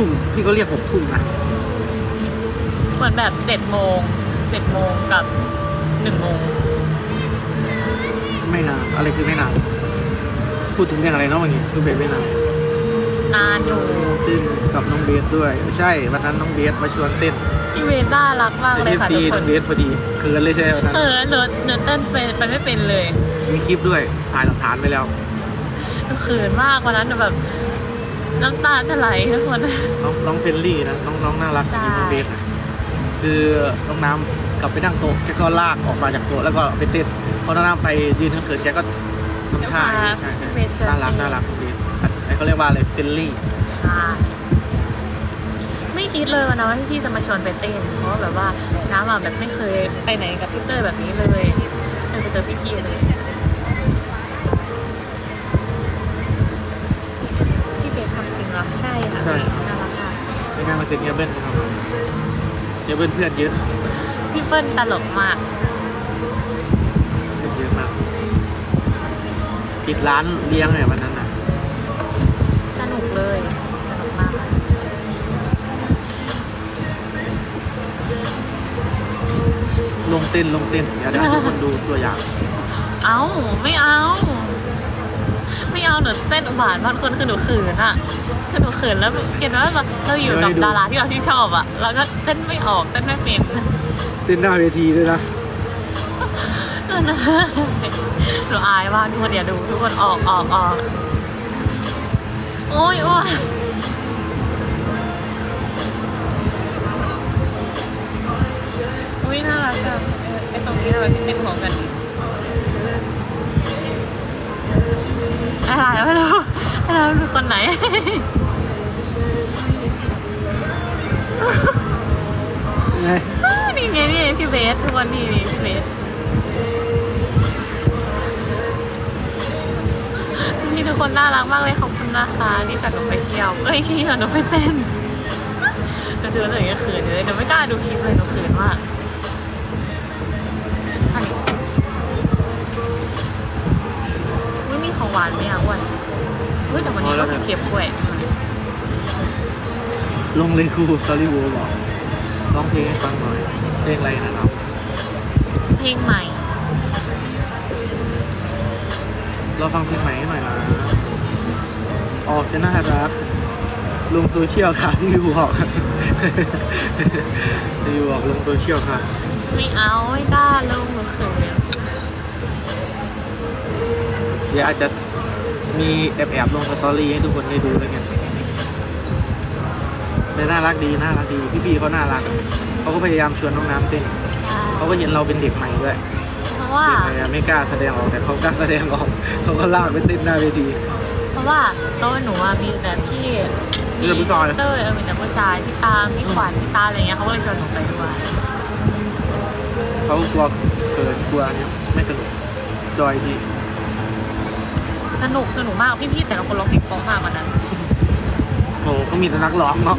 ทุ่มพี่ก็เรียกหกทุ่มนะเหมือนแบบเจ็ดโมงเจ็ดโมงกับหนึ่งโมงไม่นานอะไรคือไม่นานพูดถึงเรื่องอะไรเนาะวันนี้คือเบสไม่นานนานอยู่เต้นกับน้องเบสด้วยไม่ใช่วันนั้นน้องเบสมาชวนเต้นพี่เวน่ารักมากเป็นเลยเอฟค่ะซีทุกคน้อนงเบสพอดีเขินเลยใช่ไหมวันนั้นเออหนูหนูเต้นไปไปไม่เป็นเลย มีคลิปด้วยถ่ายหลักฐานไปแล้วหนูเขินมากวันนั้นหนูแบบ น้ำตาจะไหลทุกคน น้องน้องเฟรนลี่นะน้องน้องน่ารักใช่ที่น้องเบสนะคือน้องน้ำกลับไปนั่งโต๊ะแกก็ลากออกมาจากโต๊ะแล้วก็ไปเต้นพอน้องน้ำไปยืนเขินๆแกก็ทำท่าอย่างนี้ใช่ใช่น่ารักน่ารักน้องเบสไอ้เขาเรียกว่าอะไรเฟรนลี่ใช่ไม่คิดเลยวันนะว่าพี่จะมาชวนไปเต้น เพราะว่าแบบว่าน้ำอะแบบไม่เคยไปไหนกับพี่เต้ยแบบนี้เลยเคยไปเจอพี่พี่ๆเลย ใช่ค่ะใช่ น่ารักมากในงานมาเกิดเงียบเบิ้ลนะครับเงียบเบิ้ลเพื่อนเยอะพี่เปิ้ลตลกมาก เพื่อนเยอะมากปิดร้านเลี้ยงเนี่ยวันนั้นน่ะสนุกเลย สนุกมากค่ะลงเต้นลงเต้นเดี๋ยวเดี๋ยวให้ทุกคนดูตัวอย่างเอาไม่เอา ไม่เอาหนูเต้นอุบาทบางคนคือหนูเขินอะคือ หนูเขินแล้วเห็นว่าแบบเราอยู่กับดาราที่เราที่นชอบอะแล้วก็เต้นไม่ออกเต้นไม่เป็นเต้นหน้าเวทีด้วยนะหนูอายมากทุกคนอย่าดูทุกคนออกออกออกโอ้ยโอ้ยอุ้ยน่ารักจังเออไอตรงนี้เราเป็นของกันอะไรไม่รู้ไม่รู้ดูคนไหน ไงนี่ไงนี่พี่เบสทุกคนนี่นี่พี่เบสนี่ทุกคนน่ารักมากเลยขอบคุณนะคะนี่จัดหนูไปเที่ยวเอ้ยที่จัดหนูไปเต้นหนูดูแล้วหนูยังเขินอยู่เลยหนูไม่กล้าดูคลิปเลยหนูเขินมากอันนี้อุ้ยมีของหวานไหมอะอ้วนอุ้ยแต่วันนี้ก็เค็มด้วย ลงเลยครูซอรี่วูบอกร้องเพลงให้ฟังหน่อย เพลงอะไรนะครับ เพลงใหม่ เราฟังเพลงใหม่ให้หน่อยนะออกจะน่ารักลงโซเชียลค่ะพี่วิวบอกพี่วิวบอกลงโซเชียลค่ะไม่เอาไม่กล้าลงหนูเขินเดี๋ยวอาจจะมีแอบแอบๆลงสตอรี่ให้ทุกคนได้ดูแล้วกัน แต่น่ารักดีน่ารักดีพี่พี่ๆเขาน่ารักเขาก็พยายามชวนน้องน้ำเต้นเขาก็เห็นเราเป็นเด็กใหม่ด้วยเพราะว่าเด็กใหม่อะไม่กล้าแสดงออกแต่เขากล้าแสดงออกเขาก็ลากไปเต้นหน้าเวที เพราะว่าโต๊ะหนูอะมีแต่พี่มีแต่ผู้ชาย เต้ยเออมีแต่ผู้ชายพี่ตามพี่ขวัญพี่ตาอะไรเงี้ยเขาก็เลยชวนหนูไปด้วยเขากลัวเกินกลัวเนี่ยไม่สนุกจอยดีสนุกสนุกมากพี่ๆแต่ละคนร้องเพลงเพราะมากกว่านั้น โอ้ก็มีแต่นักร้องเนาะ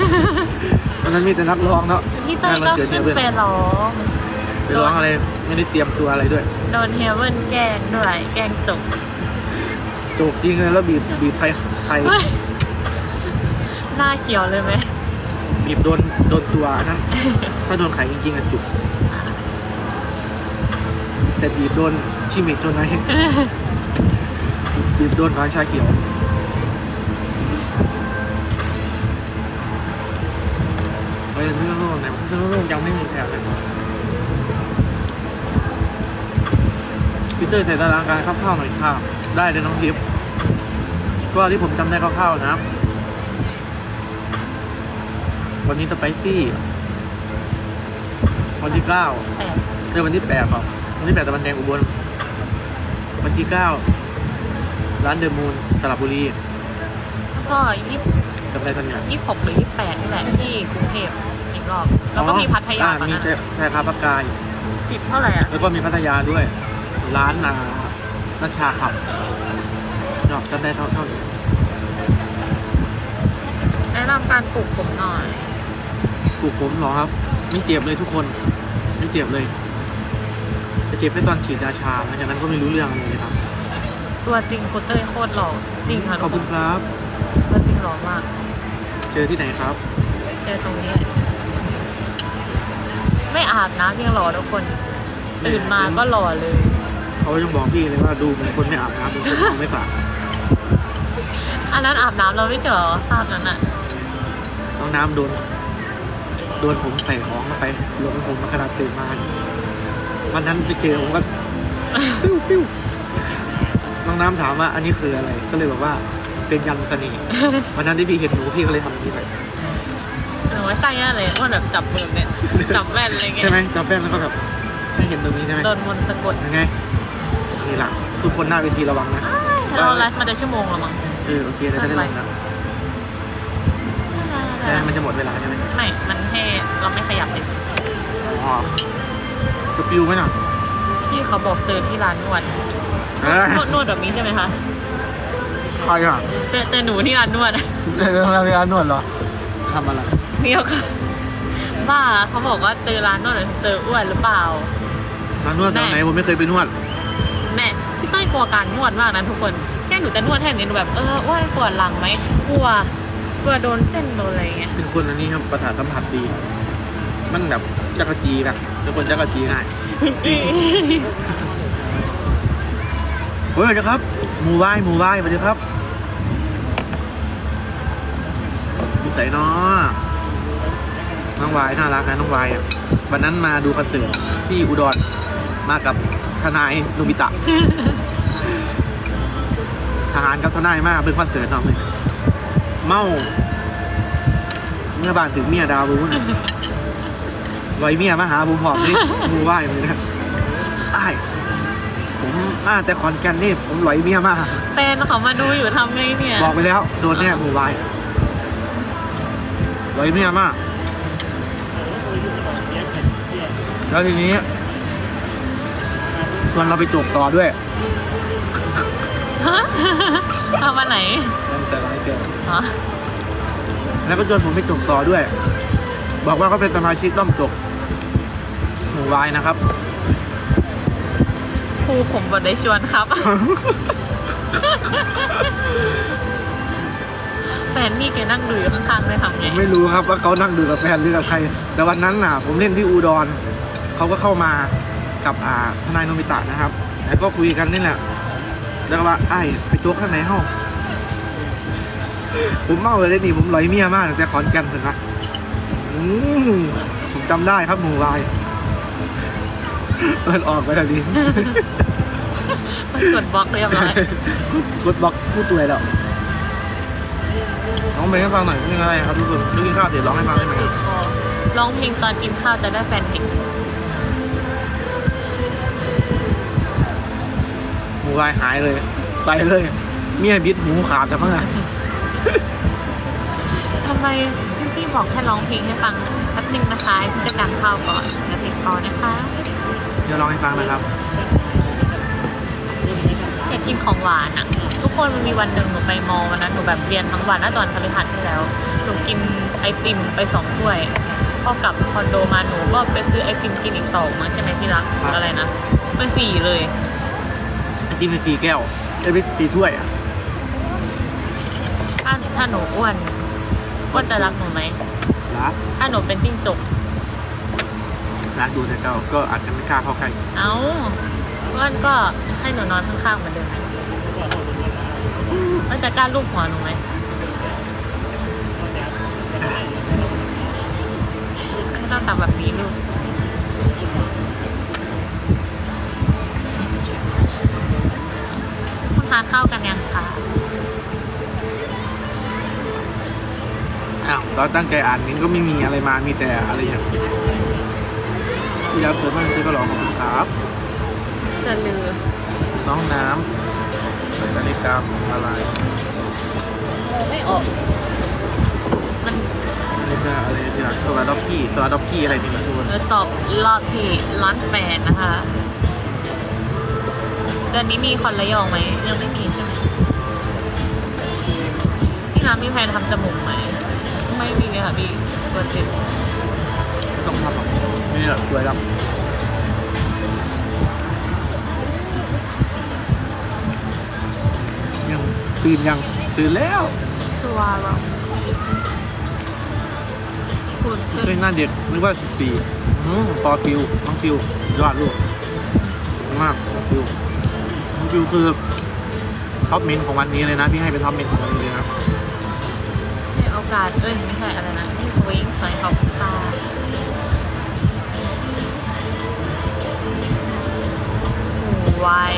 วันนั้นมีแต่นักร้องเนาะพี่เต้ยงานก็วันเกิดขึ้นเฮียเบิ้ลไปร้องไปร้องอะไรไม่ได้เตรียมตัวอะไรด้วย โดนเฮเว่นแกล้งด้วยแกล้งจบโจกยิงเลยแล้วบีบบีบใครใครเฮ้ยหน้าเขียวเลยไหมบีบโดนโดนตัวนั้นถ้าโดนไข่จริงๆอะจุกแต่บีบโดนชิมิจนไหนบีบโดนน้อยชาเขียว โลกไหนเรื่องโลกยังไม่มีแผนเลยพีเตอร์ใส่ตารางการคร่าวๆหน่อยค่ะได้เลยน้องทิพย์ก็ที่ผมจำได้คร่าวๆนะวันนี้สไปซี่ วันที่เก้าแต่เดือนวันที่แปดครับวันที่แปดตะวันแดงอุบล วันที่เก้าร้านเดอะมูนสระบุรีแล้วก็ยี่จำได้ทันอย่างยี่หกหรือยี่แปดนี่แหละที่กรุงเทพ อีกรอบ แล้วก็มีพัทยาอ่ตอนมีนั้นชายชายคาปากกายสิบเท่าไหร่อะแล้วก็มีพัทยาด้วย ร้านนานาชาขับดอกจำได้เท่าเท่านี้แนะนำการปลูกผมหน่อย ปลูกผมเหรอครับ ไม่เจ็บเลยทุกคน ไม่เจ็บเลยจะเจ็บแค่ตอนฉีดยาชาหลังจากนั้นก็ไม่รู้เรื่องอะไรเลยครับ ตัวจริงคุณเต้ยโคตรหล่อจริงค่ะขอบคุณครับ ตัวจริงหล่อมาก เจอที่ไหนครับ เจอตรงนี้ ไม่อาบน้ำยังหล่อทุกคนตื่นมาก็หล่อเลย เขายังบอกพี่เลยว่าดูเหมือนคนไม่อาบน้ำเป็นคนนอนไม่สระอันนั้นอาบน้ำเราไม่ใช่เหรอภาพนั้นอะน้องน้ำโดนโดนผมใส่ของเข้าไปรวมผมมาขนาดตื่นมาวันนั้นไปเจอผมก็ปิ้วปิ้วน้องน้ำถามว่าอันนี้คืออะไร ก็เลยบอกว่าเป็นยันเสน่ห์วันนั้นที่พี่เห็นหนูพี่ก็เลยทำอย่างนี้ไปหนู ว่าใช่แน่เลยว่าแบบจับมือเนี่ยจับแว่นอะไรเงี้ยใช่ไหมจับแป้นแล้วก็แบบให้เห็นตรงนี้ใช่ไหมโดนมนต์สะกดยังไงนี่หลังทุกคนหน้าเวทีระวังนะเราไลฟ์มาจะชั่วโมงแล้วมั้งเออโอเคเราจะได้ลงแล้วแต่มันจะหมดเวลาใช่ไหมไม่ มันให้เราไม่ขยับเลยอ๋อจะปิวไหมน่ะพี่เขาบอกเจอที่ร้านนวดเอ้ยนวดนวดแบบนี้ใช่ไหมคะใครอะเจอเจอหนูที่ร้านนวดเออเราเวลานวดเหรอ ทำอะไรเนี่ยค่ะ บ้าเขาบอกว่าเจอร้านนวดหรือเจออ้วนหรือเปล่า ร้านนวดตอนไหนผมไม่เคยไปนวด แม่พี่ต้อยกลัวการนวดมากนะทุกคนแค่หนูจะนวดแค่นี้หนูแบบเอออ้วนปวดหลังไหมกลัวกลัวโดนเส้นโดนอะไรอย่างเงี้ยเป็นคนอันนี้ครับประสาทสัมผัสดี มันแบบจักรจีนะเป็นคนจักรจีง่ายเฮ้ยสวัสดีครับหมูไหว้หมูไหว้สวัสดีครับ ใส่เนาะน้องวายน่ารักนะน้องวายอะวันนั้นมาดูคอนเสิร์ตที่อุดรมากับทนายโนบิตะ ทหารกับทนายมากเป็นคอนเสิร์ตเนาะเลยเมาเมื่อบานถึงเมียดาวรู้นะไว้เมียมาหาบุมหอมนี่มูไหว้เลยนะอ้ายผมมาแต่ขอนแก่นนี่ผมไหลเมียมาแฟนเขามาดูอยู่ทำไงเนี่ย บอกไปแล้ว โดนแน่มูไหว้ ไหลเมียมากแล้วทีนี้ชวนเราไปจบต่อด้วยฮะทำวันไหนนั่นแต่ร้ายเกินอ๋อแล้วก็ชวนผมไปจบต่อด้วย บอกว่าเขาเป็นสมาชิกร่อมจบหมู่วายนะครับครูผมบอได้ชวนครับ แฟนพี่แกนั่งดูอยู่ข้างๆเลยทำไงไม่รู้ครับว่าเขานั่งดูกับแฟนหรือกับใคร แต่วันนั้นน่ะ ผมเล่นที่อุดรเขาก็เข้ามากับอ่าทนายโนมิตะนะครับแล้วก็คุยกันนี่แหละแล้วก็ว่าไอ้ายไปโจ๊กข้างในห้องผมเมาเลยได้นี่ผมลอยเมียมากตั้งแต่ขอนแก่นถึงนะอืมผมจำได้ครับหมู่วายเอินออกไปทันทีมันกดบล็อกเรียบร้อยกดบล็อกพูดตัวแล้ว ร้องเพลงให้ฟังหน่อยเพลงอะไรครับทุกคนนึกกินข้าวเสร็จร้องให้ฟังได้ไหมติดคอร้องเพลงตอนกินข้าวจะได้แฟนติดหมูวายหายเลยไปเลยเมียบิดหูขาดแต่เมื่อไงทำไมพี่บอกแค่ร้องเพลงให้ฟังแป๊บนึงนะคะพี่จะดังข้าวก่อนแล้วติดคอนะคะ เดี๋ยวร้องให้ฟังนะครับอยา กกินของหวานอะทุกคนมันมีวันหนึ่งหนูไปมอวันนั้นหนูแบบเรียนทั้งวันน่าตอนพฤหัสที่แล้วหนูกินไอติมไปสองถ้วยพอกลับคอนโดมาหนูก็ไปซื้อไอติมกินอีกสองมั้งใช่ไหมพี่รักหรืออะไรนะไปสี่เลยไอติมเป็นสี่แก้วเอ้ยเป็นสี่ถ้วยอะถ้าถ้าหนูอ้วนอ้วนจะรักหนูไหมรักถ้าหนูเป็นจิ้งจกรักดูแต่เก้าก็อาจจะไม่กล้าเข้าใกล้เอ้าอ้วนก็ให้หนูนอนข้างๆเหมือนเดิมไห มแล้วจะกล้าลูบหัวหนูไหมไม่ต้องตับแบบนี้ลูกคุณทานข้าวกันยังคะอ้าวตอนตั้งใจอ่านนี้ก็ไม่มีอะไรมามีแต่อะไรอย่างที่แล้วเธอมากที่ก็ร้องขอบคุณครับ จะลือน้องน้ำ ใส่นาฬิกาของอะไรไม่ออก มันนาฬิกาอะไรที่รักตัวด็อกกี้ตัวด็อกกี้อะไรนี่นะทุกคนเออตอบรอบที่ร้านแปดนะคะเดือนนี้มีคอนระยองไหมยังไม่มีใช่ไหมพี่น้ำมีแผนทำจมูกไหมไม่มีเลยค่ะพี่ตัวเจ็บไม่ต้องทำหรอกนี่แหละสวยแล้ว ตื่นยังตื่นแล้วสวาร์เฮ้ยหน้าเด็กนึกว่าสิบปีอืมฟอร์ฟิวน้องฟิวยอดลูกมากน้องฟิวน้องฟิวคือท็อปมินของวันนี้เลยนะพี่ให้เป็นท็อปมินของวันนี้เลยนะให้โอกาสเอ้ยไม่ใช่อะไรนะที่วิงสอยขอบคุณค่ะหมูไวาย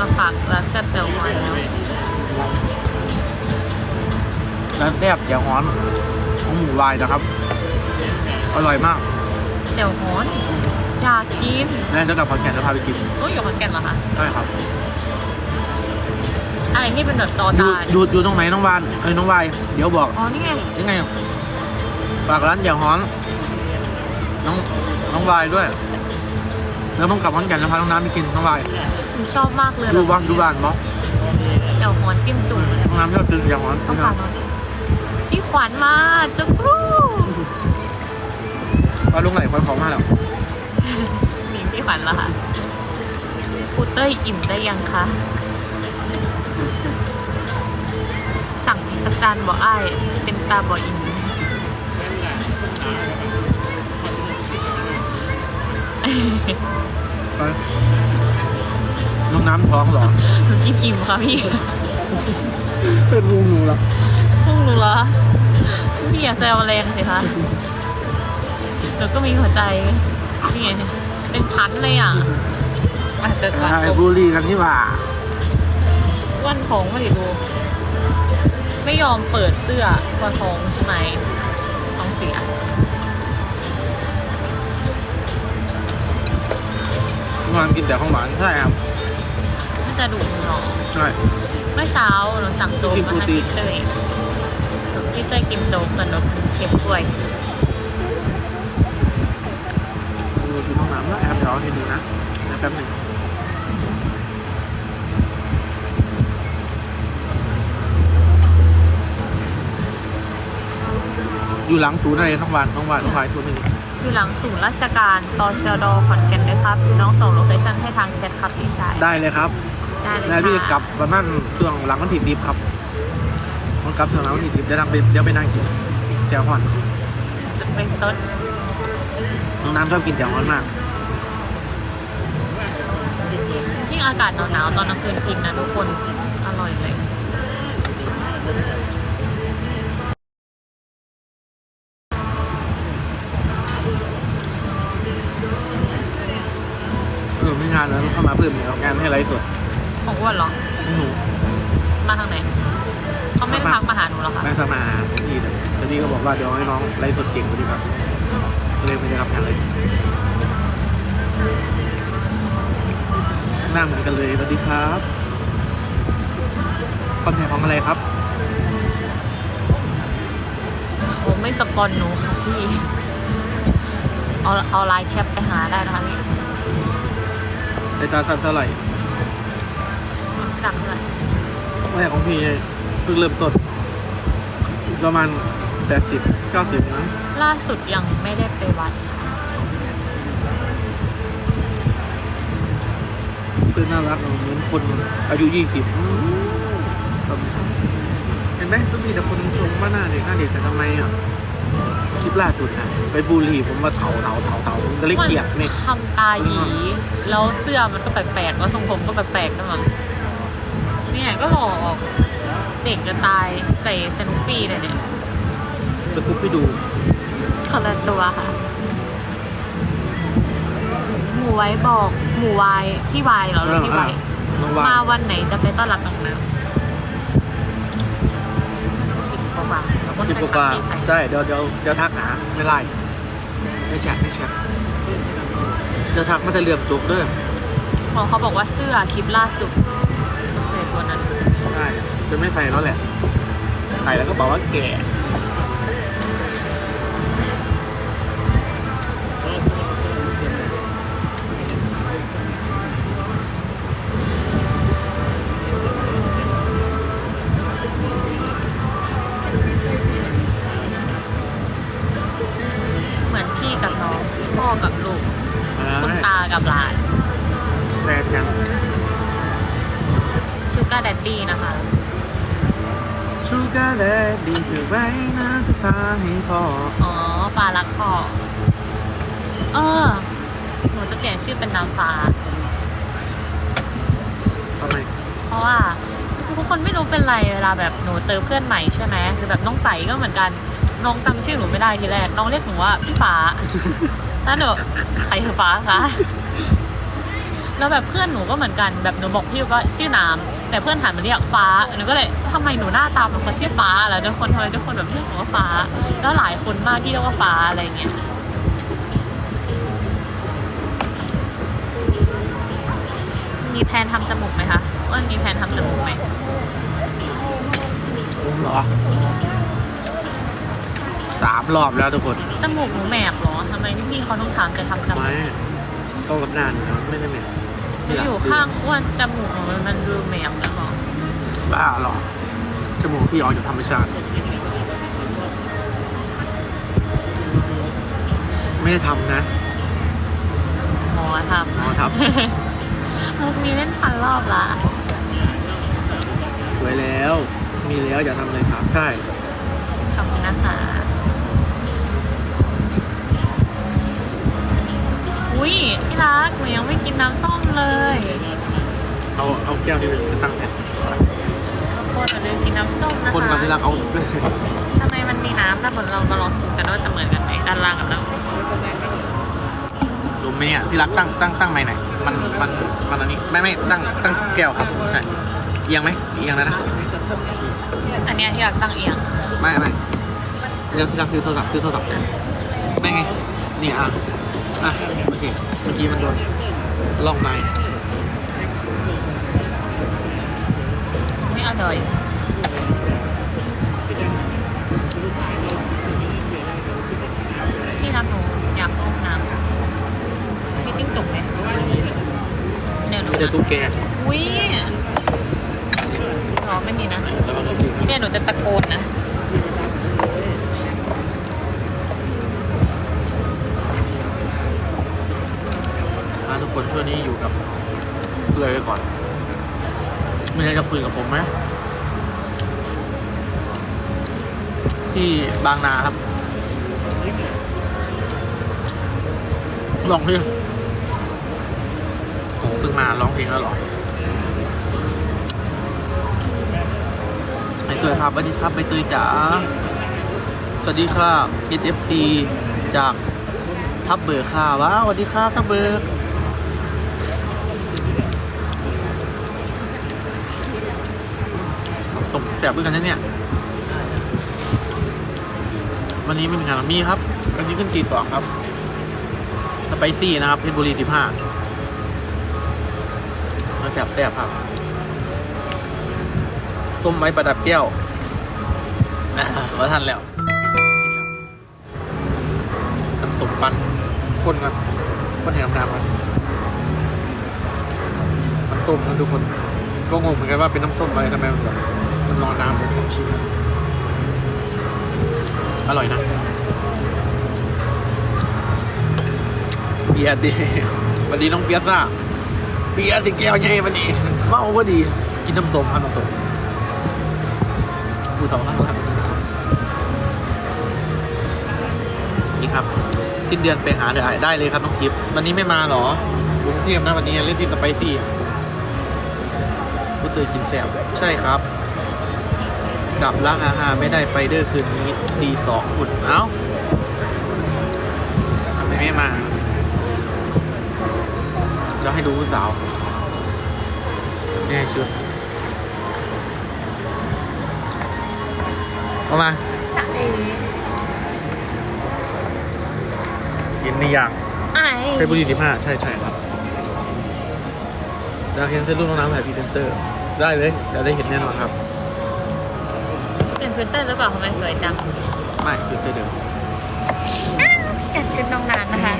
มาฝากร้านแซ่บเจียวไวายแล้วแล้วแทบแจ่วฮ้อนของหมูวายนะครับ อร่อยมากเจียวฮ้อนอยากกินแล้วจะกลับขอนแก่นจะพาไปกินโอ้ยอยู่ขอนแก่นเหรอคะใช่ครับอะไรที่เป็นแบบจออยู่ตายอยู่อยู่ตรงไหนน้องวานเอ้ยน้องวายเดี๋ยวบอกอ๋อนี่ไงยังไงฝากร้านแจ่วฮ้อนน้องน้องวายด้วย แล้วต้องกลับขอนแก่นจะพาน้องน้ำไปกินน้องวายหนูชอบมากเลยดูบ้านดูบ้านมั้งเจียวฮ้อนจิ้มจุ่มน้องน้ำชอบกินแจ่วฮ้อนต้องการนอนพี่ขวัญมาจะครู่ว่าลุงไหลคอยของมาแล้วหนิงพี่ขวัญเหรอคะพูเต้ยอิ่มได้ยังคะสั่งอีกสักจานบ่อ้ายเป็นตาบ่อิ่ม ไปน้องน้ำท้องเหรอหนูกินอิ่มค่ะพี่เป็นวงหนูเหรอพุ่งหนูเหรอ พี่อย่าแซวแรงสิคะหนูก็มีหัวใจนี่ไงเป็นชั้นเลยอะอาจจะตัดไอ้บุรีกันที่ว่าวันท้องมาดิดู ไม่ยอมเปิดเสื้อวันท้องใช่ไหม แต่ของหวานใช่ครับน่าจะดูหนอใช่เมื่อเช้าเราสั่งโจ๊กกินมาโปรให้ตีนพี่เต้ยพี่เต้ยกินโจ๊กสนุกเค็มกล้วยดูดูน้องน้ำด้วยครับเดี๋ยวให้ดูนะเดี๋ยวแป๊บหนึงอยู่หลังศูนย์อะไรน้องหวานน้องหวานน้องหวานตัวหนึ่ง อยู่หลังศูนย์ราชการตชดขอนแก่นด้วยครับ น้องส่งโลเคชั่นให้ทางแชทครับพี่ชายได้เลยครับได้เลยแล้วพี่จะค่ะกลับประมาณช่วงหลังวันที่สิบครับมันกลับช่วงหลังวันที่สิบเดี๋ยวนั่งไปเดี๋ยวไปนั่งกินแจ่วฮ้อนจะไปซดน้องน้ำชอบกินแจ่วฮ้อนมากยิ่งอากาศหนาวๆตอนกลางคืนกินนะทุกคนอร่อยเลย ว่าเดี๋ยวให้น้องไลฟ์สดเก่งกว่านี้ครับก็เลยไม่ได้รับงานเลยหน้าเหมือนกันเลยสวัสดีครับคอนแทคของอะไรครับเขาไม่สปอนหนูค่ะพี่เอาเอาไลน์แคปไปหาได้นะคะพี่ในตาสั้นเท่าไหร่ดังเลยแม่ของพี่เพิ่งเริ่มต้นประมาณ แปดสิบเก้าสิบนั้นล่าสุดยังไม่ได้ไปวัดค่ะคือน่ารักเหมือนคนอายุยี่สิบเห็นไหมก็มีแต่คนชมว่าหน้าเด็กหน้าเด็กแต่ทำไมอะคลิปล่าสุดนะไปบูลลี่ผมว่าเถาเถาเถาเถาผมก็เลยเกลียดเนี่ยทำตาหยี แล้วเสื้อมันก็แปลกๆ แล้วทรงผมก็แปลกๆนะมั้งเนี่ยก็หล่อออกเด็กจะตายใส่สนุปปี้เลยเนี่ย ไปปุ๊บไปดูคนละตัวค่ะ หมูไว้บอก หมูไวายพี่วายเหรอหรือพี่ไวายน้องว่ามาวันไหนจะไปต้อนรับน้องน้ำสิบกว่าบาทแล้วสิบกว่าๆใช่เดี๋ยวเดี๋ยวเดี๋ยวทักหาไม่ไล่ไม่แชทไม่แชทเดี๋ยวทักมาแต่เรื่องจบเด้อพอเขาบอกว่าเสื้อคลิปล่าสุดในตัวนั้น ใช่จะไม่ใส่แล้วแหละใส่แล้วก็บอกว่าแก่ การ์แดดดีคือไว้นะทุกทางให้พออ๋อว่าฟ้ารักพ่อเออหนูจะเปลี่ยนชื่อเป็นน้ำฟ้า ทำไมเพราะว่าทุกคนไม่รู้เป็นไรเวลาแบบหนูเจอเพื่อนใหม่ใช่ไหมหรือแบบน้องใจก็เหมือนกันน้องจำชื่อหนูไม่ได้ทีแรกน้องเรียกหนูว่าพี่ฟ้า แล้วหนูใครคือฟ้าคะแล้วแบบเพื่อนหนูก็เหมือนกัน แบบหนูบอกพี่ว่าชื่อน้ำ แต่เพื่อนหันมาเรียกฟ้าหนูก็เลยทำไมหนูหน้าตาเป็นคนชื่อฟ้าอะไรทุกคนทำไมทุกคนแบบเรียกหนูว่าฟ้า แล้วหลายคนมากที่เรียกว่าฟ้าอะไรเงี้ยมีแผนทำจมูกไหมคะว่ามีแผนทำจมูกไหมผมเหรอสามรอบแล้วทุกคนจมูกหนูแหมบเหรอทำไมพี่เขาต้องถามจะทำจมูไม่กก็กับนานนะไม่ได้เหม็น หนูอยู่ข้างอ้วนจมูกหนูมันดูแหมบแล้วเหรอบ้าหรอจมูกพี่ออกจากธรรมชาติ ไม่ได้ทำนะหมอทหมอทำมุกนี้เล่นพันรอบละำสวยแล้ว มีแล้วอย่าทำเลยครับ ใช่ขอบคุณนะคะ อุ้ยพี่รักหนูยังไม่กินน้ำส้มเลยเอาเอาแก้วนี้ไปตั้งแทนทุกคนอย่าลืมกินน้ำส้มนะคะคนก่อนที่รักเอาทำไมมันมีน้ำนะบนเรามาลองสูกันว่าจะเหมือนกันไหมด้านล่างกับด้านบนรู้ไหมเนี่ยที่รักตั้งตั้งตั้งไหมไหนมันมันมันอันนี้ไม่ไม่ตั้งตั้งแก้วครับใช่เอียงไหมเอียงแล้วนะอันเนี้ยที่รักตั้งเอียงไม่ไม่เดี๋ยวที่รักคือโทรศัพท์คือโทรศัพท์ไม่ไงนี่อะ อะโอเคเมื่อกี้มันโดนล่องไม้ไม่อร่อยพี่รักหนูอยากลงน้ำพี่ติ้งตุกไหมเดี๋ยวหนูไม่ได้ตุ๊กแกอุ้ยรอไม่มีนะแล้วก็ตุ๊กแกเนี่ยหนูจะตะโกนนะ ช่วงนี้อยู่กับเกลือไว้ก่อนมีอะไรจะคุยกับผมไหมที่บางนาครับ ลองเพลงโอ้เพิ่งมาร้องเพลงแล้วหรอไปเตยครับสวัสดีครับไปเตยจ๋าสวัสดีครับ SFC จากทับเบิร์ค่ะว้าวสวัสดีครับทับเบิร์สม แสบด้วยกันนะเนี่ย วันนี้ไม่มีงานหรอมีครับ วันนี้ขึ้นตีสองครับสไปซี่นะครับเพชรบุรีสิบห้ามาแสบแสบครับ ส้มไม้ประดับแก้วอ่าว่าทันแล้วน้ำส้มปั้นคนกันคนแห่งน้ำกันน้ำส้มนะทุกคน ก็งงเหมือนกันว่าเป็นน้ำส้มอะไรทำไมมันแบบ มันนอนน้ำเลยผมชิมอร่อยนะ เบียร์ดีวันนี้น้องเฟียซ่า เบียร์สิแก้วใหญ่วันนี้เมาก็ดี กินน้ำส้มครับน้ำส้มผู้ทองข้างหลังนี่ครับสิ้นเดือนไปหาเดี๋ยวได้เลยครับน้องทิพย์วันนี้ไม่มาเหรออยู่กรุงเทพนะวันนี้เล่นที่สไปซี่ผู้เตยกินแซวใช่ครับ กลับร้านอาหารไม่ได้ไปเด้อคืนนี้ตีสองอุ่นเอ้าทำไมไม่มา จะให้ดูผู้สาวนี่ชุดเอามาเห็นในอย่างไอ้เฟซบุ๊กยี่สิบห้าใช่ใช่ครับจะเห็นเส้นรูปน้องน้ำถ่ายพรีเซนเตอร์ ได้เลยเดี๋ยวได้เห็นแน่นอนครับเป็น ฟิลเตอร์หรือเปล่าทำไมสวยจังไม่คือเดิมอยากชุดน้องนานนะคะ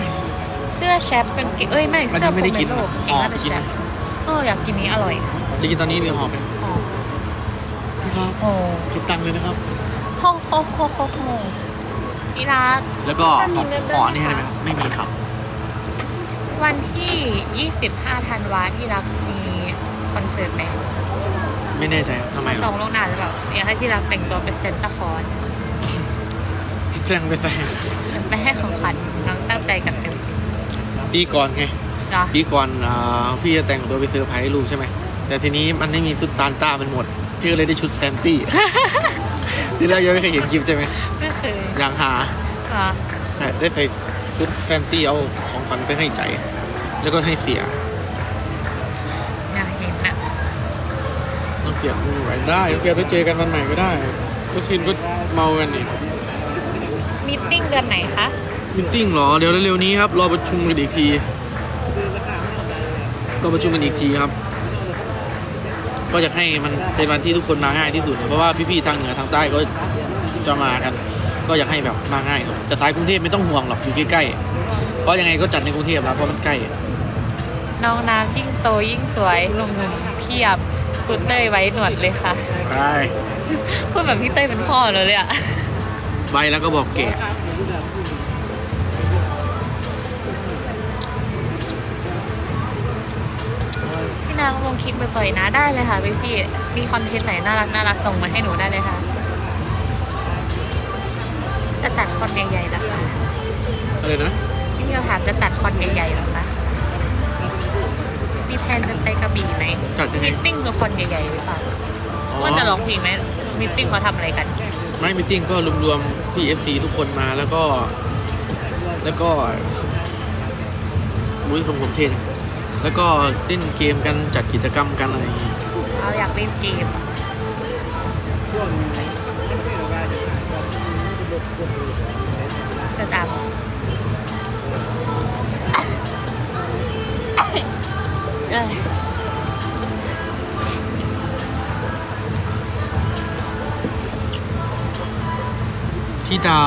เสื้อแชปเป็นเกเอ้ยไม่อันเสื้อนี้ไม่ได้กินโปเมโลเก่งน่าจะแชปเอออยากกินนี้อร่อยจะกินตอนนี้หรือหอมไหมอ๋อครับโอ้คิดตังค์เลยนะครับโหโหโหโหโหพี่รักแล้วก็หอหอนี่ให้ได้ไหมไม่มีครับ วันที่ 25ธันวาที่รักมีคอนเสิร์ตไหม ไม่แน่ใจครับทำไมหจรอองล่วงหน้าหรือเปล่าอยากให้ที่รักแต่งตัวเป็นเซนต์ตาคอนซงไปแซงไม่ให้ของขวัญน้องตั้งใจกันเต็มปีก่อนไงเนาะปีก่อนอ่าพี่จะแต่งตัวไปเซอร์ไพรส์ลูกใช่ไหมแต่ทีนี้มันไม่มีชุดซานต้ามันหมดพี่ก็เลยได้ชุดแซนตี้ ที่แรกยังไม่เคยเห็นคลิปใช่ไหมไม่เคยยังหาค่ะแต่ได้ใส่ชุดแซนตี้เอาของขวัญไปให้ใจ แล้วก็ให้เสียอย เสียมือไหวได้น้องเสียไปเจอกันวันใหม่ก็ได้เมื่อคืนก็เมากันนี่มีตติ้งเดือนไหนคะมิทติ้งเหรอเดี๋ยวเร็วๆนี้ครับรอประชุมกันอีกทีรอประชุมกันอีกทีครับ ก็อยากให้มันเป็นวันที่ทุกคนมาง่ายที่สุดเพราะว่าพี่ๆทางเหนือทางใต้ก็จะมากัน ก็อยากให้แบบมาง่ายครับแต่สายกรุงเทพไม่ต้องห่วงหรอกอยู่ใกล้ๆเพราะยังไงก็จัดในกรุงเทพแล้วเพราะมันใกล้น้องน้ำยิ่งโตยิ่งสวยหนุ่มๆเพียบ คุณเต้ยไว้หนวดเลยค่ะใช่พูดแบบพี่เต้ยเป็นพ่อเลยเลยอะใบแล้วก็บอกแก่พี่นางลงคลิปบ่อยๆนะได้เลยค่ะพี่พี่ๆมีคอนเทนต์ไหนน่ารักน่ารักส่งมาให้หนูได้เลยค่ะจะจัดคอนใหญ่ๆนะคะอะไรนะ พี่พี่ถามจะจัดคอนใหญ่ๆหรอคะ มีแพลนจะไปกระบี่ไหมจัดยังไง มิทติ้งคือคอนใหญ่ๆหรือเปล่าอ๋อว่าจะร้องเพลงไหมมิทติ้งเขาทำอะไรกัน ไม่มิทติ้งก็รวมๆพี่เอฟซีทุกคนมาแล้วก็ แล้วก็มุ้ยผมผมเทนแล้วก็เล่นเกมกันจัดกิจกรรมกันอะไรอย่างงี้เราอยากเล่นเกม จะจำ ที่ดา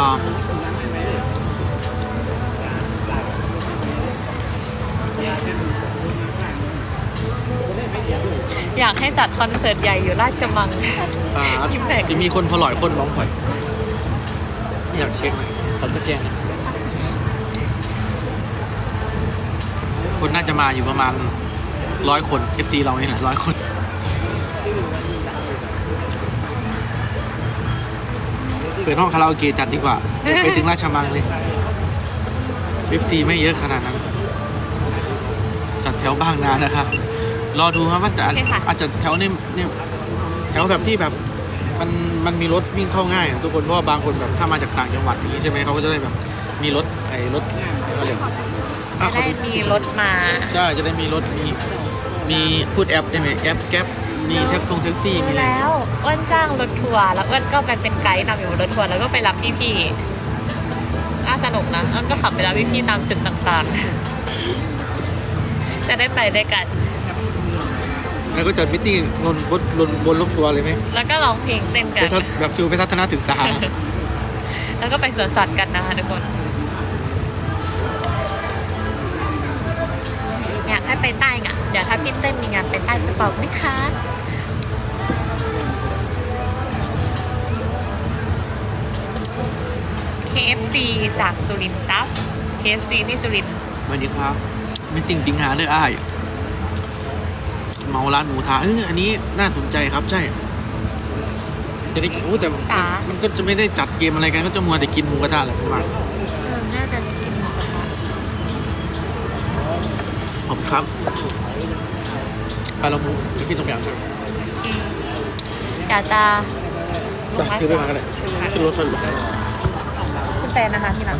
อยากให้จัดคอนเสิร์ตใหญ่อยู่ราชมังอ่ายิ้มแตกจะมีคนพอหลอยคนร้องผ่อยอยากเช็คไหมขอสแกนหน่อยคนน่าจะมาอยู่ประมาณ ร้อยคน FC เรานี่แหละร้อยคน เปิดห้องคาราโอเกะจัดดีกว่าเดี๋ยวไปถึงราชมังเลย FC ไม่เยอะขนาดนั้น จัดแถวบ้างนานะครับ รอดูครับว่าจะอาจจะแถวเนี่ยเนี่ยแถวแบบที่แบบ มันมันมีรถวิ่งเข้าง่ายอะทุกคนเพราะว่าบางคนแบบถ้ามาจากต่างจังหวัดนี้ใช่ไหมเขาก็จะได้แบบมีรถไอ้รถอะไรอะ จะเขาได้มีรถมาใช่จะได้มีรถมีมีพูดแอปได้ไหมแอปแก๊ปมีแท็กซงแท็กซี่มีอะไรแล้วอ้วนจ้างรถทัวร์แล้วอ้วนก็ไปเป็นไกด์นำอยู่บนรถทัวร์แล้วก็ไปรับพี่ๆน่าสนุกนะอ้วนก็ขับไปรับพี่ๆตามจุดต่างๆ จะได้ไปด้วยกัน แล้วก็จัดมิทติ้งบนบนบนบนรถทัวร์เลยไหมแล้วก็ร้องเพลงเต้นกัไปนทัศแบบฟิลไปทัศนศึกษา แล้วก็ไปสวนสัตว์กันนะคะทุกคน อยากให้ไปใต้อะเดี๋ยวถ้าพี่เต้นมีงานไปใต้จะบอกนะคะ KFC จากสุรินทร์จ้า KFC ที่สุรินทร์สวัสดีครับมิทติ้งติงหาเด้ออ้ายเมาร้านหมูทาเอออันนี้น่าสนใจครับใช่จะได้กินโอ้แต่มันมันก็จะไม่ได้จัดเกมอะไรกันก็จะมัวแต่กินหมูกระทะแหละผมว่าเขอบคุณครับไปเราหมูจะกินตรงอย่างครับที่อยากจะจ้ะซื้อไปมากันเลยขึ้นรถไฟหลวงคุณแฟนนะคะที่รัก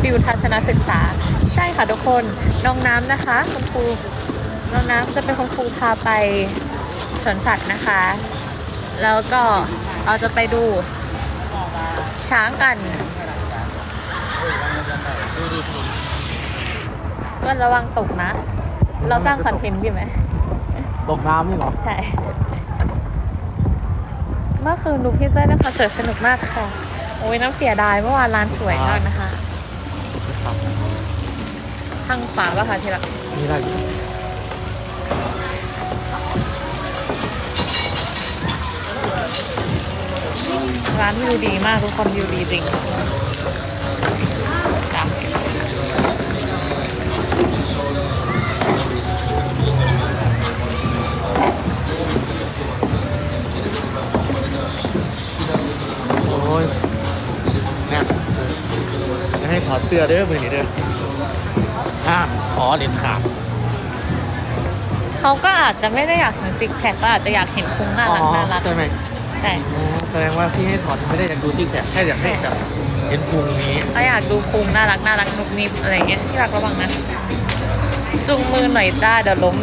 ฟิวทัศนศึกษา ใช่ค่ะทุกคน น้องน้ำนะคะคุณครูน้องน้ำจะเป็นคุณครูพาไปสวนสัตว์นะคะ แล้วก็เราจะไปดูช้างกัน เพื่อนระวังตกนะ เราสร้างคอนเทนต์ดีไหม ตกน้ำนี่เหรอ ใช่ เมื่อคืนดูพี่เต้ยเล่นคอนเสิร์ตสนุกมากค่ะ โอ้ยน้ำเสียดายเมื่อวานร้านสวยมากนะคะ ทางขวาป่ะคะที่รักนี่ได้อยู่ร้านวิวดีมากทุกคนวิวดีจริง ถอดเสื้อเด้อมือนี้เด้ออะขอเด็ดขาดเขาก็อาจจะไม่ได้อยากเห็นซิกแพคก็อาจจะอยากเห็นพุงน่ารักน่ารักใช่ไหมใช่อ๋อแสดงว่าที่ให้ถอดไม่ได้อยากดูที่แค่แค่อยากให้แบบเห็นพุงนี้ถ้าอยากดูพุงน่ารักน่ารักนุบนิบอะไรเงี้ยที่รักระวังนะจุงมือหน่อยจ้าเดี๋ยวล้ม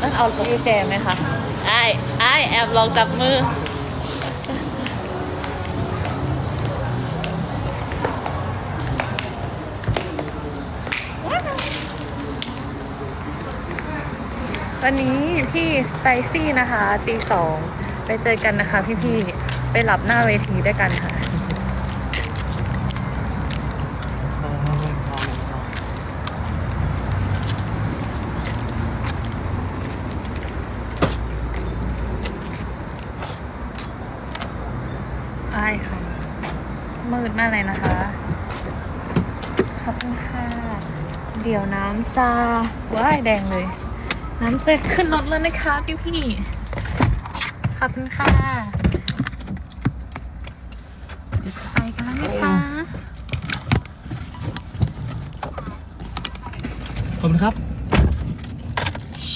นั่นเอาวีลแชร์ไหมคะไอ้ไอ้แอบลองจับมือ วันนี้พี่สไปซี่นะคะตีสองไปเจอกันนะคะพี่ๆไปหลับหน้าเวทีด้วยกันค่ะไอ้ค่ะ มืดมากเลยนะคะ ขอบคุณค่ะ เดี๋ยวน้ำจะว้ายแดงเลย น้ำจะขึ้นรถแล้วนะคะพี่พี่ๆขอบคุณค่ะเดี๋ยวจะไปกันแล้วนะคะขอบคุณครับ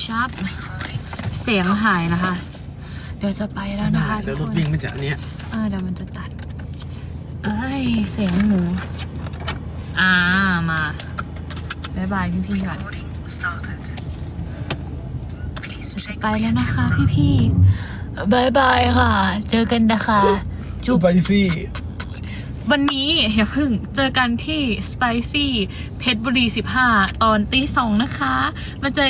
ชับเสียงหายนะคะ เดี๋ยวจะไปแล้วนะคะเดี๋ยวรทุถกคนวิ่งมาจากอันเนี้ยเออเดี๋ยวมันจะตัดเอ้ยเสียงหมูอ่ามาบายบายพี่ๆก่อน ไปแล้วนะคะพี่ๆบายบายค่ะ เจอกันนะคะ จุ๊บไปซี่วันนี้อย่าเพิ่งเจอกันที่ Spicy เพชรบุรี 15 ตอนตีสองนะคะ มาเจอ